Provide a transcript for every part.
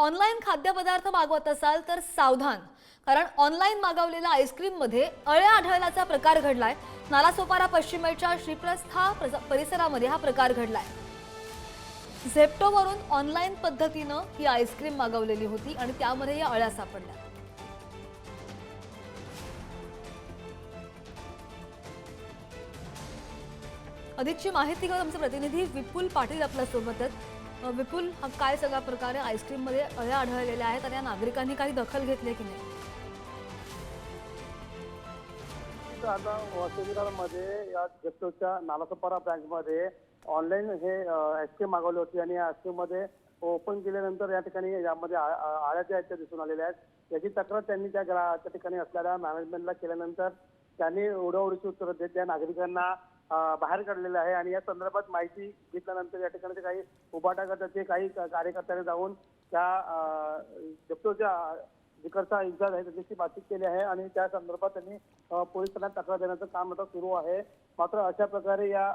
Online खाद्यपदार्थ मागवत असाल तर सावधान. कारण ऑनलाईन मागवलेल्या आईस्क्रीममध्ये अळ्या आढळल्याचा प्रकार घडलाय. नालासोपारा पश्चिमेच्या श्रीप्रस्था परिसरामध्ये हा प्रकार घडलाय. झेप्टोवरून ऑनलाईन पद्धतीनं ही आईस्क्रीम मागवलेली होती आणि त्यामध्ये या अळ्या सापडल्या. अधिकची माहिती घेऊन आमचे प्रतिनिधी विपुल पाटील आपल्यासोबत आहेत. विपुल हा काय सगळ्या प्रकारे आईस्क्रीममध्ये आईस्क्रीममध्ये अळ्या आढळलेल्या आहेत आणि या नागरिकांनी काही दखल घेतली की नाही? आता वसतिगृहामध्ये या जगतूरच्या नालासोपारा बँकमध्ये ऑनलाईन हे आईस्क्रीम मागवली होती आणि या आईस्क्रीममध्ये ओपन केल्यानंतर या ठिकाणी यामध्ये आ- आळ्या ज्या आहेत त्या दिसून आलेल्या आहेत. याची तक्रार त्यांनी त्या ग्रा त्या ठिकाणी असलेल्या मॅनेजमेंटला केल्यानंतर त्यांनी उडवडीची उत्तरं देत त्या नागरिकांना बाहेर काढलेलं आहे आणि या संदर्भात माहिती घेतल्यानंतर या ठिकाणी काही उभाटा गटाचे काही कार्यकर्त्यांनी जाऊन त्या जप्तोच्या जिकडचा इन्चार्ज आहे त्याच्याशी बातचीत केली आहे आणि त्या संदर्भात त्यांनी पोलिसांना तक्रार देण्याचं काम आता सुरू आहे. मात्र अशा प्रकारे या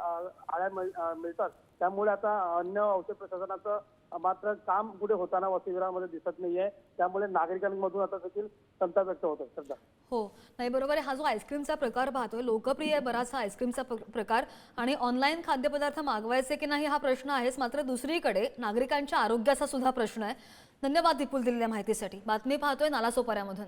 आळ्या मिळ- मिळतात. त्यामुळे आता अन्य औषध प्रशासनाचं मात्र काम पुढे होताना वसतिगृहामध्ये दिसत नाहीये. त्यामुळे नागरिकांमधून आता देखील संताप व्यक्त होत आहे. सध्या हो. नाही बरोबर आहे. हा जो आईस्क्रीमचा प्रकार पाहतोय लोकप्रिय आहे बराच हा आईस्क्रीमचा प्रकार. आणि ऑनलाईन खाद्यपदार्थ मागवायचे की नाही हा प्रश्न आहेच. मात्र दुसरीकडे नागरिकांच्या आरोग्याचा सुद्धा प्रश्न आहे. धन्यवाद विपुल दिलेल्या माहितीसाठी. बातमी पाहतोय नालासोपाऱ्यामधून.